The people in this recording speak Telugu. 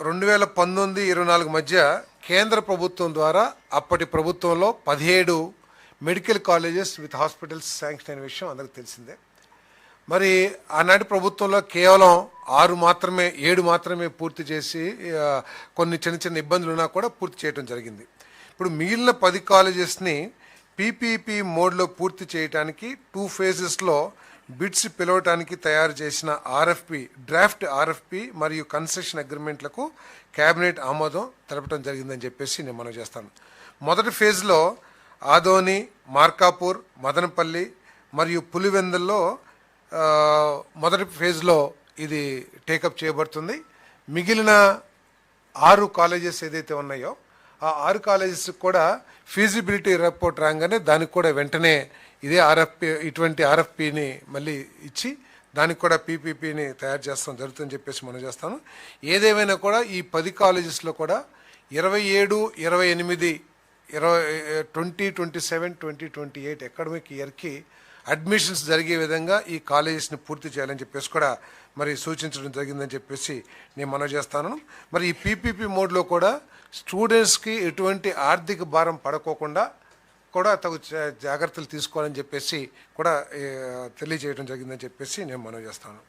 రెండు వేల పంతొమ్మిది ఇరవై నాలుగు మధ్య కేంద్ర ప్రభుత్వం ద్వారా అప్పటి ప్రభుత్వంలో పదిహేడు medical colleges with hospitals sanction అయిన విషయం అందరికి తెలిసిందే. మరి ఆనాటి ప్రభుత్వంలో కేవలం ఆరు మాత్రమే ఏడు మాత్రమే పూర్తి చేసి కొన్ని చిన్న చిన్న ఇబ్బందులు ఉన్నా కూడా పూర్తి చేయడం జరిగింది. ఇప్పుడు మిగిలిన పది కాలేజెస్ని పీపీపీ మోడ్లో పూర్తి చేయడానికి టూ ఫేజెస్లో బిడ్స్ పిలవటానికి తయారు చేసిన ఆర్ఎఫ్పి డ్రాఫ్ట్ ఆర్ఎఫ్పి మరియు కన్స్ట్రక్షన్ అగ్రిమెంట్లకు కేబినెట్ ఆమోదం తెలపడం జరిగిందని చెప్పేసి నేను మనం చేస్తాను. మొదటి ఫేజ్లో ఆదోని మార్కాపూర్ మదనపల్లి మరియు పులివెందుల్లో మొదటి ఫేజ్లో ఇది టేకప్ చేయబడుతుంది. మిగిలిన ఆరు కాలేజెస్ ఏదైతే ఉన్నాయో ఆ ఆరు కాలేజెస్ కూడా ఫీజిబిలిటీ రిపోర్ట్ రాగానే దానికి కూడా వెంటనే ఇదే ఆర్ఎఫ్పి ఇటువంటి ఆర్ఎఫ్పిని మళ్ళీ ఇచ్చి దానికి కూడా పీపీపీని తయారు చేస్తాం జరుగుతుందని చెప్పేసి మనం చేస్తాను ఏదేమైనా కూడా ఈ పది కాలేజెస్లో కూడా ఇరవై ఏడు ఇరవై ఎనిమిది ఇరవై twenty twenty seven twenty twenty eight academic ఇయర్కి అడ్మిషన్స్ జరిగే విధంగా ఈ కాలేజెస్ని పూర్తి చేయాలని చెప్పేసి కూడా మరి సూచించడం జరిగిందని చెప్పేసి నేను మనవి చేస్తాను. మరి ఈ పీపీపీ మోడ్లో కూడా స్టూడెంట్స్కి ఎటువంటి ఆర్థిక భారం పడకోకుండా కూడా తగు జా- జాగ్రత్తలు తీసుకోవాలని చెప్పేసి కూడా తెలియజేయడం జరిగిందని చెప్పేసి నేను మనవి చేస్తాను.